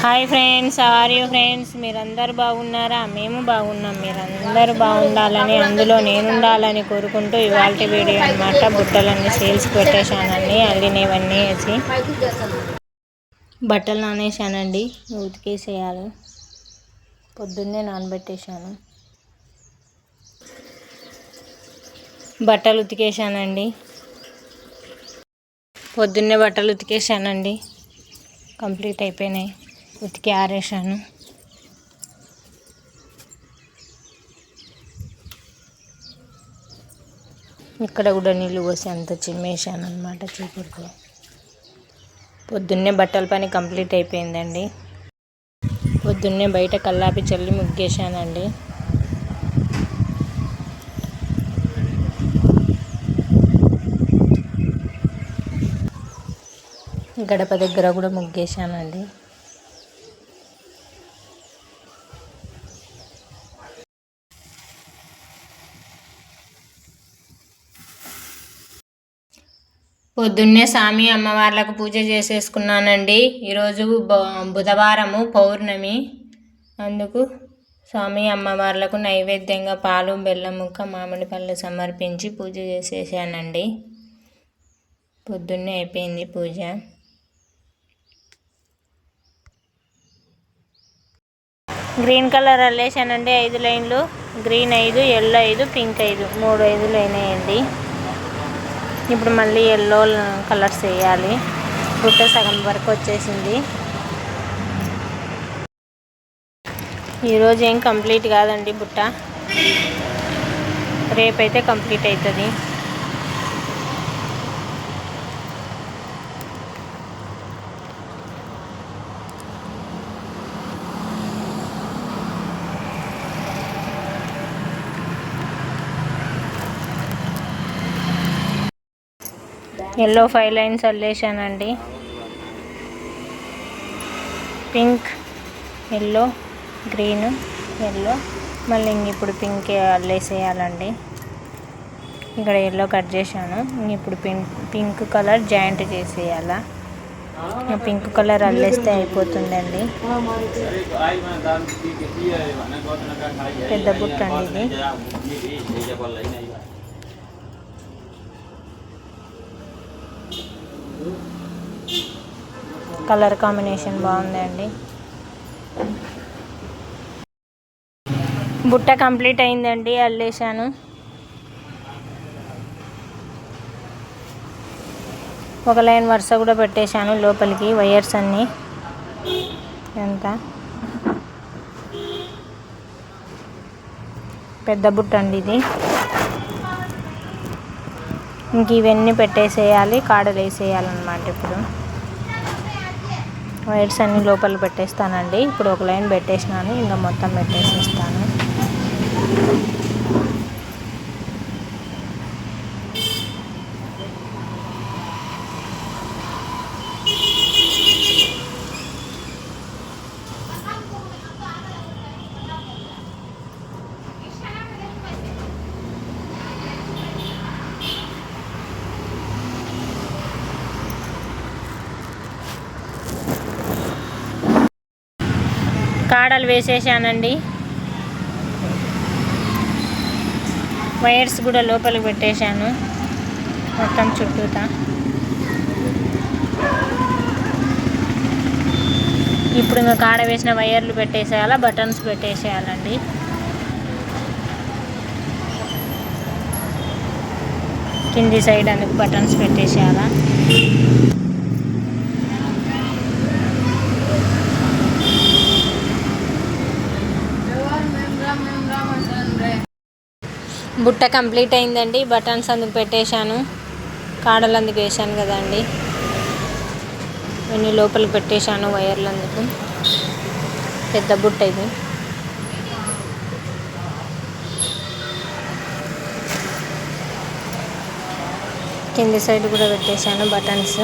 Hi friends are you friends మీరందరూ బాగున్నారా? మేము బాగున్నాం. మీరందరూ బాగుండాలని అందులో నేను ఉండాలని కోరుకుంటూ ఇవాళ వీడియో అనమాట బుట్టలన్నీ సేల్స్ పెట్టేశానండి. అల్లినవన్నీ వేసి బట్టలు నానేసానండి ఉతికేసేయాలి. పొద్దున్నే నానబెట్టేశాను. బట్టలు ఉతికేసానండి పొద్దున్నే బట్టలు ఉతికేసానండి కంప్లీట్ అయిపోయినాయి. ఉతికి ఆరేసాను ఇక్కడ కూడా నీళ్ళు పోసి అంత చిమ్మేసాను అనమాట చీపురుతో పొద్దున్నే బట్టల పని కంప్లీట్ అయిపోయిందండి. పొద్దున్నే బయట కల్లాపి చల్లి ముగ్గేశానండి. గడప దగ్గర కూడా ముగ్గేసానండి పొద్దున్నే స్వామి అమ్మవార్లకు పూజ చేసేసుకున్నానండి. ఈరోజు బుధవారము పౌర్ణమి. అందుకు స్వామి అమ్మవార్లకు నైవేద్యంగా పాలు బెల్లం ముక్క మామిడి పళ్ళు సమర్పించి పూజ చేసేసానండి. పొద్దున్నే అయిపోయింది పూజ. Green colour అల్లేసానండి. ఐదు లైన్లు. గ్రీన్ ఐదు ఎల్లో ఐదు పింక్ ఐదు. మూడు ఐదులు అయినాయండి. ఇప్పుడు మళ్ళీ ఎల్లో కలర్స్ వేయాలి. బుట్ట సగం వరకు వచ్చేసింది. ఈరోజు ఏం కంప్లీట్ కాదండి బుట్ట. రేపైతే కంప్లీట్ అవుతుంది ఎల్లో ఫైవ్ లైన్స్ అల్లేసానండి పింక్ ఎల్లో గ్రీన్ ఎల్లో మళ్ళీ ఇంక ఇప్పుడు పింక్ అల్లేసేయాలండి. ఇక్కడ ఎల్లో కట్ చేశాను. ఇప్పుడు పింక్ పింక్ కలర్ జాయింట్ చేసేయాలా. పింక్ కలర్ అల్లేస్తే అయిపోతుందండి. పెద్ద బుట్ట అండి ఇది. కలర్ కాంబినేషన్ బాగుందండి. బుట్ట కంప్లీట్ అయిందండి అల్లేసాను ఒక లైన్ వరుస కూడా పెట్టేశాను లోపలికి వైర్స్ అన్నీ. ఎంత పెద్ద బుట్ట అండి ఇది. ఇంక ఇవన్నీ పెట్టేసేయాలి కాడలు వేసేయాలన్నమాట ఇప్పుడు. వైర్స్ అన్నీ లోపల పెట్టేస్తానండి. ఇప్పుడు ఒక లైన్ పెట్టేసినాను ఇంకా మొత్తం పెట్టేసేస్తాను. కాడలు వేసేసానండి. వైర్స్ కూడా లోపలికి పెట్టేశాను. మొత్తం చుట్టూతా. ఇప్పుడు ఇంకా కాడ వేసిన వైర్లు పెట్టేసేయాలా బటన్స్ పెట్టేసేయాలండి. కింది సైడ్ అందుకు బటన్స్ పెట్టేసేయాలా. బుట్ట కంప్లీట్ అయిందండి బటన్స్ అందుకు పెట్టేశాను. కాడలు అందుకు వేసాను కదండి. ఇవన్నీ లోపలికి పెట్టేశాను వైర్లు అందుకు. పెద్ద బుట్ట ఇది. కింది సైడ్ కూడా పెట్టేశాను బటన్స్.